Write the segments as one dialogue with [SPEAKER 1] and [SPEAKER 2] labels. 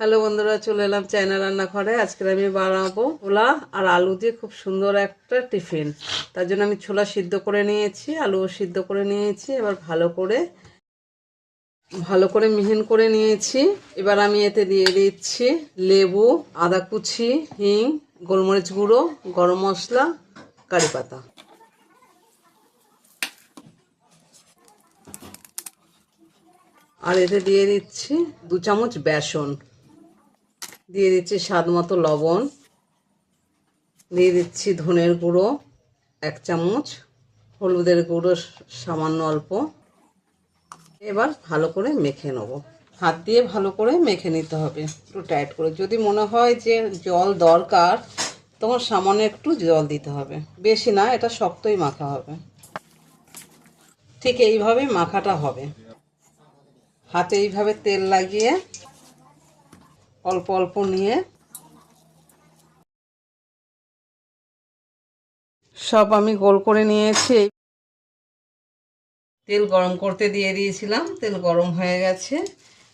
[SPEAKER 1] Hello বন্ধুরা, চলে এলাম চায়না রান্নাঘরে। আজকে আমি বানাবো ছোলা আর আলু দিয়ে খুব সুন্দর একটা টিফিন। তার জন্য আমি ছোলা সিদ্ধ করে নিয়েছি, আলুও সিদ্ধ করে নিয়েছি, এবার ভালো করে ভালো করে মিহিন করে নিয়েছি। এবার আমি এতে দিয়ে দিচ্ছি লেবু, আদা কুচি, হিং, গোলমরিচ গুঁড়ো, গরম মশলা, কারি পাতা। আর এতে দিয়ে দিচ্ছি দু চামচ বেসন। দিয়ে দিচ্ছি স্বাদ মতো লবণ। দিয়ে দিচ্ছি ধনের গুঁড়ো, এক চামচ। হলুদের গুঁড়ো সামান্য অল্প। এবার ভালো করে মেখে নেব। হাত দিয়ে ভালো করে মেখে নিতে হবে। একটু টাইট করে। যদি মনে হয় যে জল দরকার তখন সামান্য একটু জল দিতে হবে। বেশি না, এটা শক্তই মাখা হবে। ঠিক এইভাবে মাখাটা হবে। হাতে এইভাবে তেল লাগিয়ে অল্প অল্প নিয়ে সব আমি গোল করে নিয়েছি। তেল গরম করতে দিয়ে দিয়েছিলাম। তেল গরম হয়ে গেছে।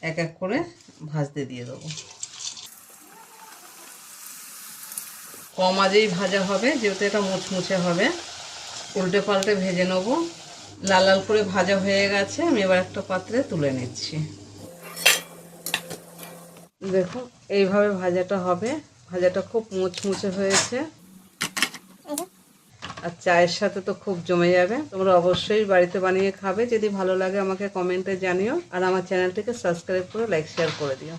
[SPEAKER 1] এক এক করে ভাজতে দিয়ে দেবো। কম আজেই ভাজা হবে, যেহেতু এটা মুচমুচে হবে। উল্টে পাল্টে ভেজে নেব। লাল লাল করে ভাজা হয়ে গেছে। আমি এবার একটা পাত্রে তুলে নিচ্ছি। দেখো এইভাবে ভাজাটা হবে। ভাজাটা খুব মুচমুচে হয়েছে। আর চায়ের সাথে তো খুব জমে যাবে। তোমরা অবশ্যই বাড়িতে বানিয়ে খাবে। যদি ভালো লাগে আমাকে কমেন্টে জানিও। আর আমার চ্যানেলটিকে সাবস্ক্রাইব করে, লাইক, শেয়ার করে দিও।